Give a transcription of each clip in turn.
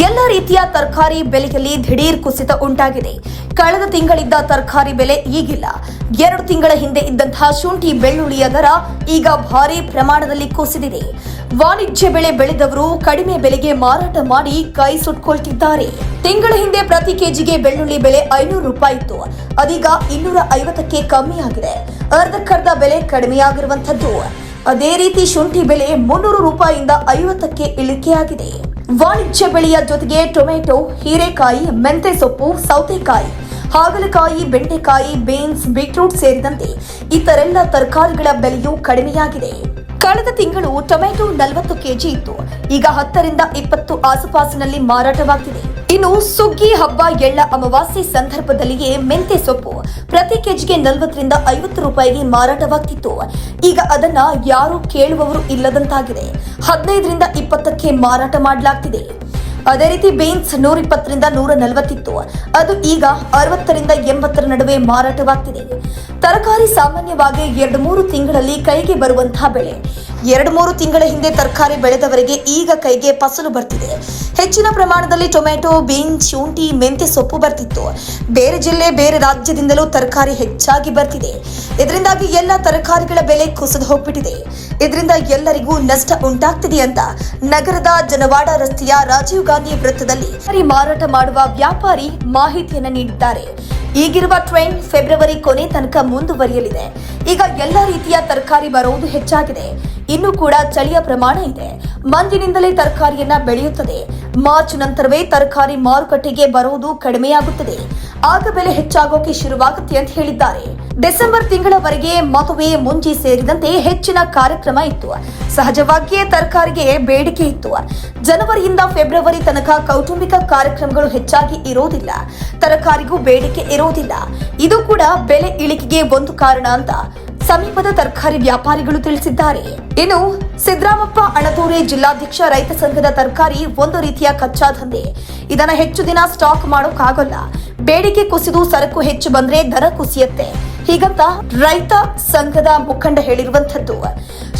ಎಲ್ಲ ರೀತಿಯ ತರಕಾರಿ ಬೆಲೆಯಲ್ಲಿ ದಿಢೀರ್ ಕುಸಿತ ಉಂಟಾಗಿದೆ. ಕಳೆದ ತಿಂಗಳಿದ್ದ ತರಕಾರಿ ಬೆಲೆ ಈಗಿಲ್ಲ. ಎರಡು ತಿಂಗಳ ಹಿಂದೆ ಇದ್ದಂತಹ ಶುಂಠಿ ಬೆಳ್ಳುಳ್ಳಿಯ ದರ ಈಗ ಭಾರಿ ಪ್ರಮಾಣದಲ್ಲಿ ಕುಸಿದಿದೆ. ವಾಣಿಜ್ಯ ಬೆಳೆ ಬೆಳೆದವರು ಕಡಿಮೆ ಬೆಲೆಗೆ ಮಾರಾಟ ಮಾಡಿ ಕೈ ಸುಟ್ಕೊಳ್ತಿದ್ದಾರೆ. ತಿಂಗಳ ಹಿಂದೆ ಪ್ರತಿ ಕೆಜಿಗೆ ಬೆಳ್ಳುಳ್ಳಿ ಬೆಲೆ ಐನೂರು ರೂಪಾಯಿ ಇತ್ತು. ಅದೀಗ ಇನ್ನೂರ ಐವತ್ತಕ್ಕೆ ಕಮ್ಮಿಯಾಗಿದೆ. ಅರ್ಧಕ್ಕರ್ಧ ಬೆಲೆ ಕಡಿಮೆಯಾಗಿರುವಂತದ್ದು ಅದೇ ರೀತಿ ಶುಂಠಿ ಬೆಲೆ ಮುನ್ನೂರು ರೂಪಾಯಿಯಿಂದ ಐವತ್ತಕ್ಕೆ ಇಳಿಕೆಯಾಗಿದೆ. ವಾಣಿಜ್ಯ ಬೆಳೆಯ ಜೊತೆಗೆ ಟೊಮೆಟೊ, ಹೀರೆಕಾಯಿ ಮೆಂತೆ ಸೊಪ್ಪು ಸೌತೆಕಾಯಿ, ಹಾಗಲಕಾಯಿ, ಬೆಂಡೆಕಾಯಿ, ಬೀನ್ಸ್, ಬೀಟ್ರೂಟ್ ಸೇರಿದಂತೆ ಇತರೆಲ್ಲ ತರಕಾರಿಗಳ ಬೆಲೆಯೂ ಕಡಿಮೆಯಾಗಿದೆ. ಕಳೆದ ತಿಂಗಳು ಟೊಮೆಟೊ ನಲವತ್ತು ಕೆಜಿ ಇತ್ತು. ಈಗ ಹತ್ತರಿಂದ ಇಪ್ಪತ್ತು ಆಸುಪಾಸಿನಲ್ಲಿ ಮಾರಾಟವಾಗ್ತಿದೆ. ಇನ್ನು ಸುಗ್ಗಿ ಹಬ್ಬ ಎಳ್ಳ ಅಮಾವಾಸ್ಯೆ ಸಂದರ್ಭದಲ್ಲಿಯೇ ಮೆಂತೆ ಸೊಪ್ಪು. ಪ್ರತಿ ಕೆಜಿಗೆ ನಲವತ್ತರಿಂದ ಐವತ್ತು ರೂಪಾಯಿಗೆ ಮಾರಾಟವಾಗ್ತಿತ್ತು. ಈಗ ಅದನ್ನ ಯಾರು ಕೇಳುವವರು ಇಲ್ಲದಂತಾಗಿದೆ. ಹದಿನೈದರಿಂದ ಇಪ್ಪತ್ತಕ್ಕೆ ಮಾರಾಟ ಮಾಡಲಾಗ್ತಿದೆ. ಅದೇ ರೀತಿ ಬೀನ್ಸ್ ನೂರ ಇಪ್ಪತ್ತರಿಂದ ನೂರ ನಲವತ್ತಿತ್ತು ಅದು ಈಗ ಅರವತ್ತರಿಂದ ಎಂಬತ್ತರ ನಡುವೆ ಮಾರಾಟವಾಗ್ತಿದೆ. ತರಕಾರಿ ಸಾಮಾನ್ಯವಾಗಿ ಎರಡು ಮೂರು ತಿಂಗಳಲ್ಲಿ ಕೈಗೆ ಬರುವಂತಹ ಬೆಳೆ. ಎರಡು ಮೂರು ತಿಂಗಳ ಹಿಂದೆ ತರಕಾರಿ ಬೆಳೆದವರಿಗೆ ಈಗ ಕೈಗೆ ಫಸಲು ಬರ್ತಿದೆ. ಹೆಚ್ಚಿನ ಪ್ರಮಾಣದಲ್ಲಿ ಟೊಮೆಟೊ, ಬೀನ್ಸ್, ಶುಂಠಿ ಮೆಂತೆ ಸೊಪ್ಪು ಬರ್ತಿತ್ತು. ಬೇರೆ ಜಿಲ್ಲೆ, ಬೇರೆ ರಾಜ್ಯದಿಂದಲೂ ತರಕಾರಿ ಹೆಚ್ಚಾಗಿ ಬರ್ತಿದೆ. ಇದರಿಂದಾಗಿ ಎಲ್ಲ ತರಕಾರಿಗಳ ಬೆಲೆ ಕುಸಿದು ಹೋಗ್ಬಿಟ್ಟಿದೆ. ಇದರಿಂದ ಎಲ್ಲರಿಗೂ ನಷ್ಟ ಉಂಟಾಗ್ತಿದೆ ಅಂತ ನಗರದ ಜನವಾಡ ರಸ್ತೆಯ ರಾಜೀವ್ ಗಾಂಧಿ ವೃತ್ತದಲ್ಲಿ ಮಾರಾಟ ಮಾಡುವ ವ್ಯಾಪಾರಿ ಮಾಹಿತಿಯನ್ನು ನೀಡಿದ್ದಾರೆ. ಈಗಿರುವ ಟ್ರೆಂಡ್ ಫೆಬ್ರವರಿ ಕೊನೆ ತನಕ ಮುಂದುವರಿಯಲಿದೆ. ಈಗ ಎಲ್ಲ ರೀತಿಯ ತರಕಾರಿ ಬರುವುದು ಹೆಚ್ಚಾಗಿದೆ. ಇನ್ನು ಕೂಡ ಚಳಿಯ ಪ್ರಮಾಣ ಇದೆ. ಮಂದಿನಿಂದಲೇ ತರಕಾರಿಯನ್ನ ಬೆಳೆಯುತ್ತದೆ. ಮಾರ್ಚ್ ನಂತರವೇ ತರಕಾರಿ ಮಾರುಕಟ್ಟೆಗೆ ಬರುವುದು ಕಡಿಮೆಯಾಗುತ್ತದೆ. ಆಗ ಬೆಲೆ ಹೆಚ್ಚಾಗೋಕೆ ಶುರುವಾಗುತ್ತೆ ಅಂತ ಹೇಳಿದ್ದಾರೆ. ಡಿಸೆಂಬರ್ ತಿಂಗಳವರೆಗೆ ಮದುವೆ ಮುಂಜಿ ಸೇರಿದಂತೆ ಹೆಚ್ಚಿನ ಕಾರ್ಯಕ್ರಮ ಇತ್ತು. ಸಹಜವಾಗಿಯೇ ತರಕಾರಿಗೆ ಬೇಡಿಕೆ ಇತ್ತು. ಜನವರಿಯಿಂದ ಫೆಬ್ರವರಿ ತನಕ ಕೌಟುಂಬಿಕ ಕಾರ್ಯಕ್ರಮಗಳು ಹೆಚ್ಚಾಗಿ ಇರೋದಿಲ್ಲ ತರಕಾರಿಗೂ ಬೇಡಿಕೆ ಇರೋದಿಲ್ಲ ಇದು ಕೂಡ ಬೆಲೆ ಇಳಿಕೆಗೆ ಒಂದು ಕಾರಣ ಅಂತ ಸಮೀಪದ ತರಕಾರಿ ವ್ಯಾಪಾರಿಗಳು ತಿಳಿಸಿದ್ದಾರೆ. ಇನ್ನು ಸಿದ್ದರಾಮಪ್ಪ ಅಣತೂರೆ ಜಿಲ್ಲಾಧ್ಯಕ್ಷ ರೈತ ಸಂಘದ ತರಕಾರಿ ಒಂದು ರೀತಿಯ ಕಚ್ಚಾ ದಂಧೆ. ಇದನ್ನ ಹೆಚ್ಚು ದಿನ ಸ್ಟಾಕ್ ಮಾಡೋಕ್ಕಾಗಲ್ಲ. ಬೇಡಿಕೆ ಕುಸಿದು ಸರಕು ಹೆಚ್ಚು ಬಂದ್ರೆ ದರ ಕುಸಿಯತ್ತೆ. ಹೀಗಂತ ರೈತ ಸಂಘದ ಮುಖಂಡ ಹೇಳಿರುವಂತದ್ದು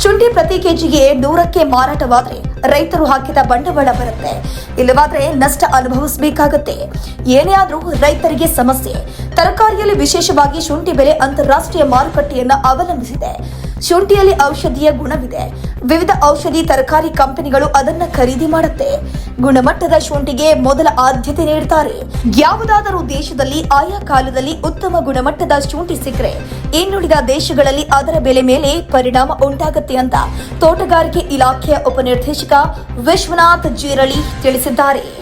ಶುಂಠಿ ಪ್ರತಿ ಕೆಜಿಗೆ ನೂರಕ್ಕೆ ಮಾರಾಟವಾದ್ರೆ ರೈತರು ಹಾಕಿದ ಬಂಡವಾಳ ಬರುತ್ತೆ. ಇಲ್ಲವಾದ್ರೆ ನಷ್ಟ ಅನುಭವಿಸಬೇಕಾಗತ್ತೆ. ಏನೇ ಆದ್ರೂ ರೈತರಿಗೆ ಸಮಸ್ಯೆ. ತರಕಾರಿಯಲ್ಲಿ ವಿಶೇಷವಾಗಿ ಶುಂಠಿ ಬೆಲೆ ಅಂತಾರಾಷ್ಟ್ರೀಯ ಮಾರುಕಟ್ಟೆಯನ್ನು ಅವಲಂಬಿಸಿದೆ. ಶುಂಠಿಯಲ್ಲಿ ಔಷಧೀಯ ಗುಣವಿದೆ. ವಿವಿಧ ಔಷಧಿ ತರಕಾರಿ ಕಂಪನಿಗಳು ಅದನ್ನ ಖರೀದಿ ಮಾಡುತ್ತೆ. ಗುಣಮಟ್ಟದ ಶುಂಠಿಗೆ ಮೊದಲ ಆದ್ಯತೆ ನೀಡುತ್ತಾರೆ ಯಾವುದಾದರೂ ದೇಶದಲ್ಲಿ ಆಯಾ ಕಾಲದಲ್ಲಿ ಉತ್ತಮ ಗುಣಮಟ್ಟದ ಶುಂಠಿ ಸಿಕ್ಕರೆ, ಇನ್ನುಳಿದ ದೇಶಗಳಲ್ಲಿ ಅದರ ಬೆಲೆ ಮೇಲೆ ಪರಿಣಾಮ ಉಂಟಾಗುತ್ತೆ ಅಂತ ತೋಟಗಾರಿಕೆ ಇಲಾಖೆಯ ಉಪನಿರ್ದೇಶಕ ವಿಶ್ವನಾಥ್ ಜೀರಳಿ ತಿಳಿಸಿದ್ದಾರೆ.